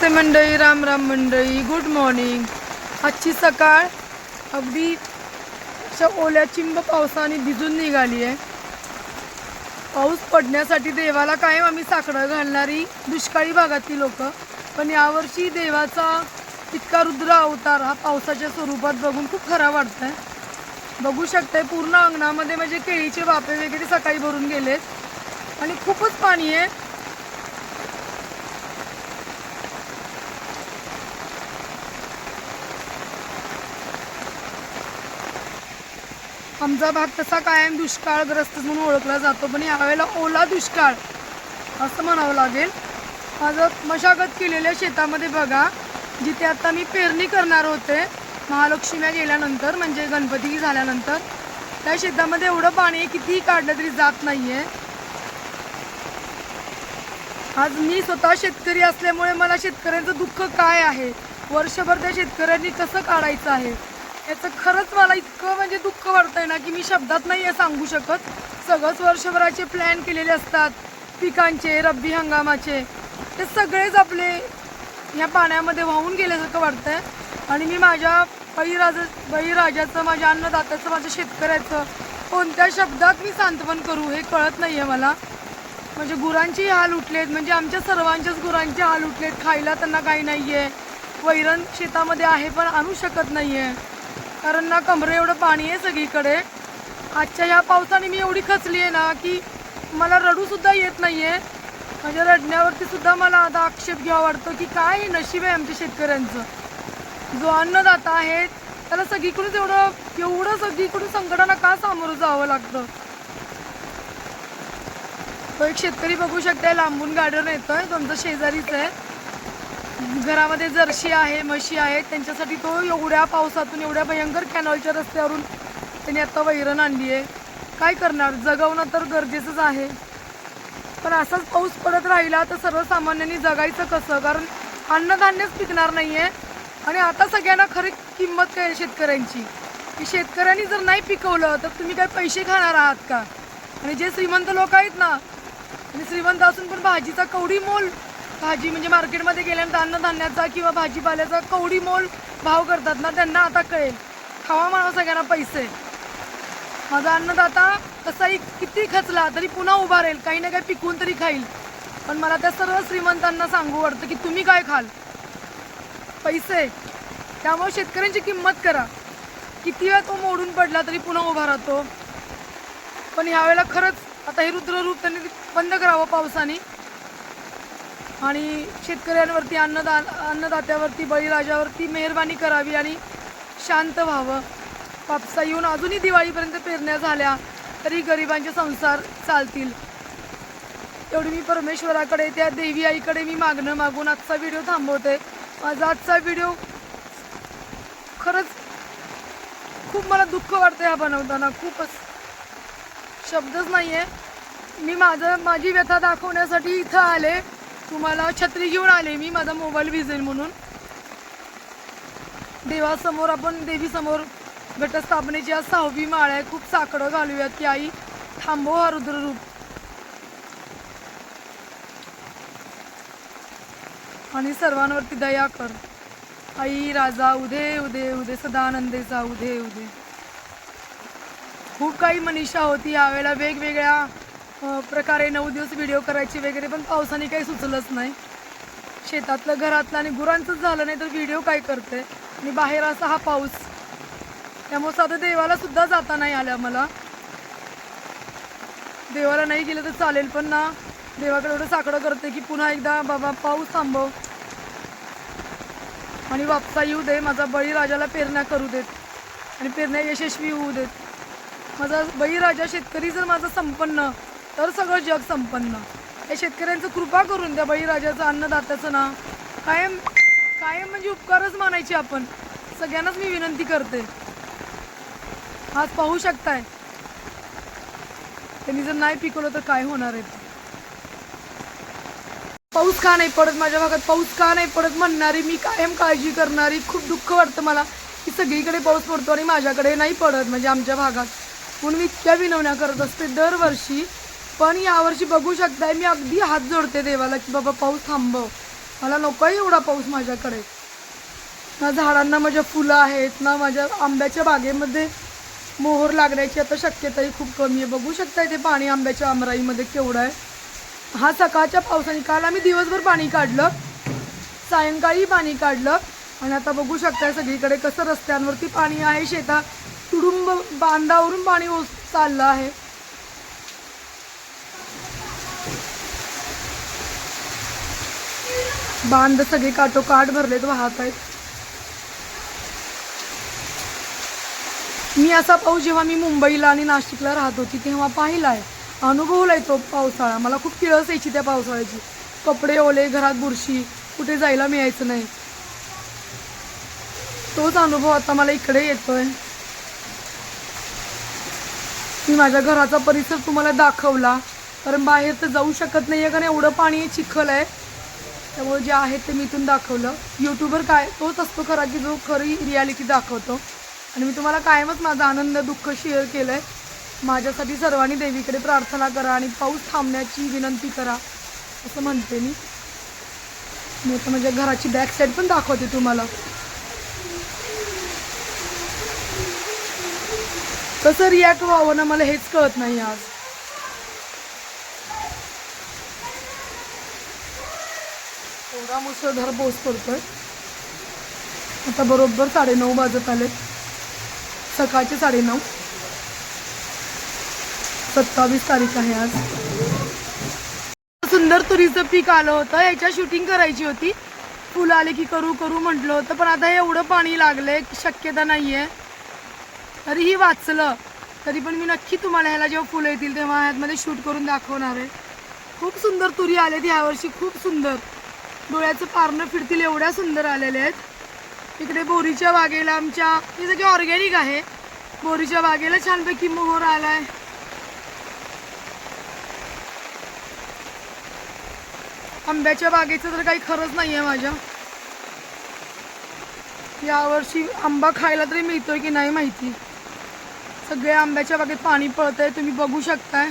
नमस्ते मंडळी राम राम मंडळी good morning आजची सकाळ अगदी अशा ओल्या चिंब पावसाने भिजून निघाली आहे. पाऊस पडण्यासाठी देवाला कायम आम्ही साकडं घालणारी दुष्काळी भागातली लोक पण यावर्षी देवाचा इतका रुद्र अवतार हा पावसाच्या स्वरूपात बघून खूप खरा वाटतंय. बघू शकताय पूर्ण अंगणामध्ये म्हणजे केळीचे वापे वगैरे सकाळी भरून गेलेत. आणि खूपच पाणी आहे. आमचा भाग तसा कायम दुष्काळग्रस्त म्हणून ओळखला जातो पण यावेळेला ओला दुष्काळ असं म्हणावं लागेल. माझं मशागत केलेल्या शेतामध्ये बघा जिथे आता मी पेरणी करणार होते महालक्ष्म्या गेल्यानंतर म्हणजे गणपती झाल्यानंतर त्या शेतामध्ये एवढं पाणी कितीही काढलं तरी जात नाही आहे आज मी स्वतः शेतकरी असल्यामुळे मला शेतकऱ्यांचं दुःख काय आहे? वर्षभर त्या शेतकऱ्यांनी कसं काढायचं आहे? याचं खरंच मला इतकं म्हणजे दुःख वाटतंय ना की मी शब्दात नाही आहे सांगू शकत. सगळंच वर्षभराचे प्लॅन केलेले असतात. पिकांचे रब्बी हंगामाचे. ते सगळेच आपले ह्या पाण्यामध्ये वाहून गेल्यासारखं वाटतंय. आणि मी माझ्या बळीराजा बळीराजाचं माझ्या अन्नदात्याचं माझ्या शेतकऱ्याचं कोणत्या शब्दात मी सांत्वन करू हे कळत नाही आहे मला. म्हणजे गुरांची हाल उठलेत म्हणजे आमच्या सर्वांच्याच गुरांचे हाल उठलेत. खायला त्यांना काही नाही आहे वैरण शेतामध्ये आहे पण आणू शकत नाही आहे कारण ना कमरे एवढं पाणी आहे सगळीकडे. आजच्या ह्या पावसाने मी एवढी खचली आहे ना की मला रडूसुद्धा येत नाही आहे म्हणजे रडण्यावरती सुद्धा मला आता आक्षेप घ्यावा वाटतो की काय नशीब आहे आमच्या शेतकऱ्यांचं. जो अन्नदाता आहे त्याला सगळीकडूनच एवढं एवढं सगळीकडून संकटांना का सामोरं जावं लागतं? तो एक शेतकरी बघू शकते लांबून गाडीवर येतोय तुमचं शेजारीच आहे. घरामध्ये जर्शी आहे म्हशी आहेत त्यांच्यासाठी तो एवढ्या पावसातून एवढ्या भयंकर कॅनॉलच्या रस्त्यावरून त्यांनी आत्ता वैरण आणली आहे. काय करणार? जगवणं तर गरजेचंच आहे. पण असाच पाऊस पडत राहिला तर सर्वसामान्यांनी जगायचं कसं? कारण अन्नधान्यच पिकणार नाही आहे आणि आता सगळ्यांना खरी किंमत काय आहे शेतकऱ्यांची. की शेतकऱ्यांनी जर नाही पिकवलं तर तुम्ही काय पैसे खाणार आहात का? आणि जे श्रीमंत लोक आहेत ना आणि श्रीमंत असून पण भाजीचा कवडी मोल भाजी म्हणजे मार्केटमध्ये गेल्यानंतर अन्नधान्याचा किंवा भाजीपाल्याचा कवडी मोल भाव करतात ना त्यांना आता कळेल. खावा म्हणा सगळ्यांना पैसे. माझा अन्नदाता कसाही किती खचला तरी पुन्हा उभा राहील काही ना काही पिकून तरी खाईल. पण मला त्या सर्व श्रीमंतांना सांगू वाटतं की तुम्ही काय खाल? पैसे. त्यामुळे शेतकऱ्यांची किंमत करा. किती वेळा तो मोडून पडला तरी पुन्हा उभा राहतो. पण ह्यावेळेला खरंच आता हे रुद्ररूप त्यांनी बंद करावं पावसाने. आणि शेतकऱ्यांवरती अन्नदा अन्नदात्यावरती बळीराजावरती मेहरबानी करावी आणि शांत व्हावं. कापसा येऊन अजूनही दिवाळीपर्यंत पेरण्या झाल्या तरी गरिबांचे संसार चालतील. एवढी मी परमेश्वराकडे त्या देवी आईकडे मी मागणं मागून आजचा व्हिडिओ थांबवते. माझा आजचा व्हिडिओ खरंच खूप मला दुःख वाटतं ह्या बनवताना. खूपच शब्दच नाही आहे मी माझं माझी व्यथा दाखवण्यासाठी इथं आले. तुम्हाला छत्री घेऊन आले मी माझा मोबाईल विजेल म्हणून. देवासमोर आपण देवीसमोर घटस्थापनेची आज सहावी माळ आहे. खूप साकडं घालूयात की आई थांबव हा रुद्ररूप. आणि सर्वांवरती दया कर. आई राजा उदे उदे उदे सदानंदेचा उदे उदे. खूप काही मनीषा होती यावेळेला वेगवेगळ्या प्रकारे नऊ दिवस व्हिडिओ करायची वगैरे पण पावसाने काही सुचलंच नाही. शेतातलं घरातलं आणि गुरांचंच झालं नाही तर व्हिडिओ काय करते आणि बाहेर असा हा पाऊस. त्यामुळे साधं देवाला सुद्धा जाता नाही आलं मला देवाला नाही गेलं तर चालेल पण ना देवाकडे एवढं साकडं करते की पुन्हा एकदा बाबा पाऊस थांबव. आणि वापसा येऊ दे माझा बळीराजाला पेरण्या करू देत. आणि पेरण्या यशस्वी होऊ देत. माझा बळीराजा शेतकरी जर माझा संपन्न तर सगळं जग संपन्न. या शेतकऱ्यांचं कृपा करून द्या बळीराजाचं अन्नदात्याचं ना कायम कायम म्हणजे उपकारच मानायचे आपण. सगळ्यांनाच मी विनंती करते. आज पाहू शकताय. त्यांनी जर नाही पिकवलं तर काय होणार आहे? पाऊस का नाही पडत माझ्या भागात? पाऊस का नाही पडत म्हणणारी मी कायम काळजी करणारी खूप दुःख वाटतं मला की सगळीकडे पाऊस पडतो आणि माझ्याकडे नाही पडत म्हणजे आमच्या भागात. म्हणून मी इतक्या विनवण्या करत असते. दरवर्षी पण यावर्षी बघू शकताय मी अगदी हात जोडते देवाला की बाबा पाऊस थांबव. मला नको आहे एवढा पाऊस माझ्याकडे. ना झाडांना माझ्या फुलं आहेत ना माझ्या आंब्याच्या बागेमध्ये मोहर लागण्याची आता शक्यताही खूप कमी आहे. बघू शकताय ते पाणी आंब्याच्या आमराईमध्ये केवढं आहे. हा सकाळच्या पावसाने काल आम्ही दिवसभर पाणी काढलं सायंकाळी पाणी काढलं आणि आता बघू शकताय सगळीकडे कसं रस्त्यांवरती पाणी आहे शेतात तुडुंब बांधावरून पाणी ओस चाललं आहे. बांध सगळे काठोकाठ भरलेत वाहत आहेत मी असा पाऊस जेव्हा मी मुंबईला आणि नाशिकला राहत होती तेव्हा पाहिलाय. अनुभवलाय तो पावसाळा. मला खूप किळस यायची त्या पावसाळ्याची. कपडे ओले घरात बुरशी. कुठे जायला मिळायचं नाही. तोच अनुभव आता मला इकडे येतोय. मी माझ्या घराचा परिसर तुम्हाला दाखवला. कारण बाहेर तर जाऊ शकत नाहीये कारण एवढं पाणी आहे, चिखल आहे. त्यामुळे जे आहे ते मी इथून दाखवलं. यूट्यूबर काय तोच असतो खरा की जो खरी रियालिटी दाखवतो. आणि मी तुम्हाला कायमच माझा आनंद दुःख शेअर केलं आहे माझ्यासाठी सर्वांनी देवीकडे प्रार्थना करा आणि पाऊस थांबण्याची विनंती करा असं म्हणते मी. मी आता माझ्या घराची बॅक साईड पण दाखवते तुम्हाला. कसं रिॲक्ट व्हावं ना मला हेच कळत नाही आज. आता मुसळधार पाऊस पडतोय आता बरोबर साडेनऊ वाजत आले सकाळचे साडेनऊ. सत्तावीस तारीख आहे आज. सुंदर तुरीचं पीक आलं होतं. याच्या शूटिंग करायची होती. फुलं आले की करू करू म्हटलं होतं. पण आता एवढं पाणी लागलंय शक्यता नाहीये. तरीही वाचलं. तरी पण मी नक्की तुम्हाला ह्याला जेव्हा फुलं येतील तेव्हा ह्यामध्ये शूट करून दाखवणार आहे. खूप सुंदर तुरी आलेत यावर्षी. खूप सुंदर. डोळ्याचं पारणं फिरतील एवढ्या सुंदर आलेल्या आहेत. इकडे बोरीच्या बागेला आमच्या हे सगळे ऑर्गॅनिक आहे. बोरीच्या बागेला छानपैकी मोहर आला आहे आंब्याच्या बागेचं तर काही खरंच नाही आहे माझ्या. यावर्षी आंबा खायला तरी मिळतोय की नाही माहिती. सगळ्या आंब्याच्या बागेत पाणी पळतंय तुम्ही बघू शकताय.